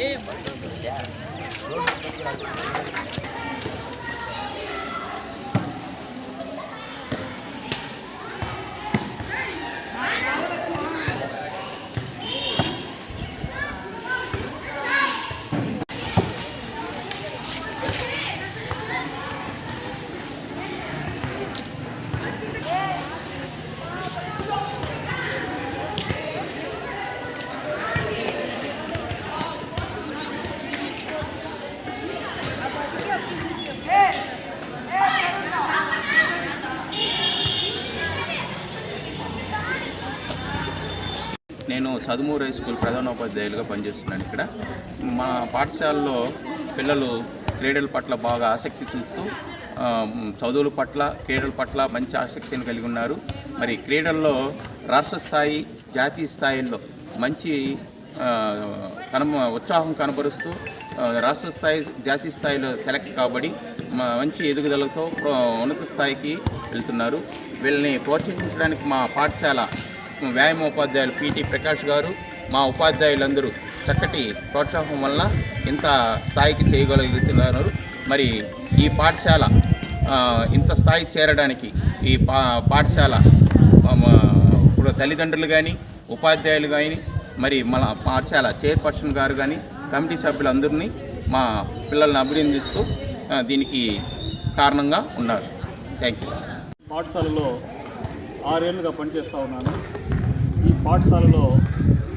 哎，我都没见。నేను సదుమూరు high school ప్రధానోపాధ్యాయులుగా పనిచేస్తున్నాను ఇక్కడ. మా పాఠశాలలో పిల్లలు క్రీడల పట్ల బాగా ఆసక్తి చూపుతూ చదువుల పట్ల క్రీడల పట్ల మంచి ఆసక్తిని కలిగి ఉన్నారు. మరి క్రీడల్లో రాష్ట్ర స్థాయి జాతీయ స్థాయిల్లో మంచి ఆ, కనబ ఉత్సాహం కనబరుస్తూ రాష్ట్ర స్థాయి జాతీయ స్థాయిలో సెలెక్ట్ కాబడి మంచి ఎదుగుదలతో ఉన్నత స్థాయికి వెళ్తున్నారు. వీళ్ళని ప్రోత్సహించడానికి మా పాఠశాల వ్యాయామ ఉపాధ్యాయులు పిటి ప్రకాష్ గారు మా ఉపాధ్యాయులందరూ చక్కటి ప్రోత్సాహం వల్ల ఇంత స్థాయికి చేయగలుగుతున్నారు మరి ఈ పాఠశాల ఇంత స్థాయికి చేరడానికి ఈ పా పాఠశాల ఇప్పుడు తల్లిదండ్రులు కానీ ఉపాధ్యాయులు కానీ మరి మన పాఠశాల చైర్పర్సన్ గారు కానీ కమిటీ సభ్యులందరినీ మా పిల్లల్ని అభినందిస్తూ దీనికి కారణంగా ఉన్నారు. థ్యాంక్ యూ పాఠశాలలో ఆరేళ్ళుగా పనిచేస్తూ ఉన్నాను. ఈ పాఠశాలలో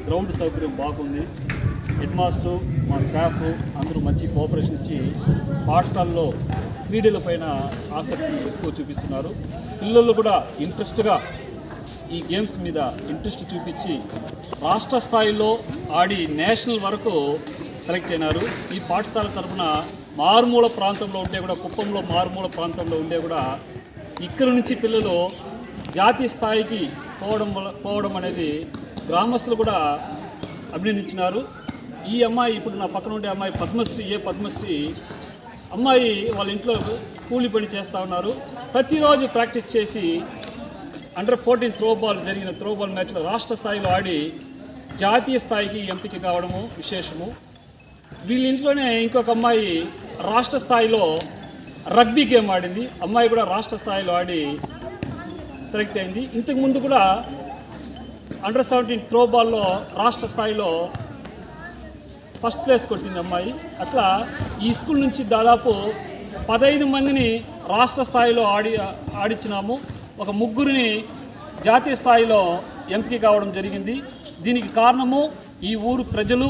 గ్రౌండ్ సౌకర్యం బాగుంది. హెడ్ మాస్టర్ మా స్టాఫ్ అందరూ మంచి కోఆపరేషన్ ఇచ్చి పాఠశాలలో క్రీడలపైన ఆసక్తి ఎక్కువ చూపిస్తున్నారు. పిల్లలు కూడా ఇంట్రెస్ట్గా ఈ గేమ్స్ మీద ఇంట్రెస్ట్ చూపించి రాష్ట్ర స్థాయిలో ఆడి నేషనల్ వరకు సెలెక్ట్ అయినారు. ఈ పాఠశాల తరఫున మారుమూల ప్రాంతంలో ఉండే కూడా కుప్పంలో మారుమూల ప్రాంతంలో ఉండే కూడా ఇక్కడ నుంచి పిల్లలు జాతీయ స్థాయికి పోవడం వల్ల- పోవడం అనేది గ్రామస్తులు కూడా అభినందించినారు. ఈ అమ్మాయి ఇప్పుడు నా పక్కన ఉండే అమ్మాయి పద్మశ్రీ ఏ పద్మశ్రీ అమ్మాయి వాళ్ళ ఇంట్లో కూలి పని చేస్తూ ఉన్నారు. ప్రతిరోజు ప్రాక్టీస్ చేసి అండర్ ఫోర్టీన్ త్రోబాల్ జరిగిన త్రోబాల్ మ్యాచ్లో రాష్ట్ర స్థాయిలో ఆడి జాతీయ స్థాయికి ఎంపిక కావడము విశేషము. వీళ్ళ ఇంట్లోనే ఇంకొక అమ్మాయి రాష్ట్ర స్థాయిలో రగ్బీ గేమ్ ఆడింది. అమ్మాయి కూడా రాష్ట్ర స్థాయిలో ఆడి సెలెక్ట్ అయింది. ఇంతకు ముందు కూడా అండర్ సెవెంటీన్ త్రో బాల్లో రాష్ట్ర స్థాయిలో ఫస్ట్ ప్లేస్ కొట్టింది అమ్మాయి. అట్లా ఈ స్కూల్ నుంచి దాదాపు పదహైదు మందిని రాష్ట్ర స్థాయిలో ఆడి ఆడించినాము ఒక ముగ్గురిని జాతీయ స్థాయిలో ఎంపిక కావడం జరిగింది. దీనికి కారణము ఈ ఊరు ప్రజలు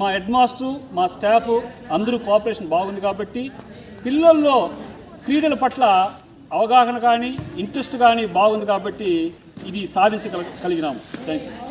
మా హెడ్ మాస్టరు మా స్టాఫ్ అందరూ కోఆపరేషన్ బాగుంది కాబట్టి పిల్లల్లో క్రీడల పట్ల అవగాహన కానీ ఇంట్రెస్ట్ కానీ బాగుంది కాబట్టి ఇది సాధించగల కలిగినాము. Thank you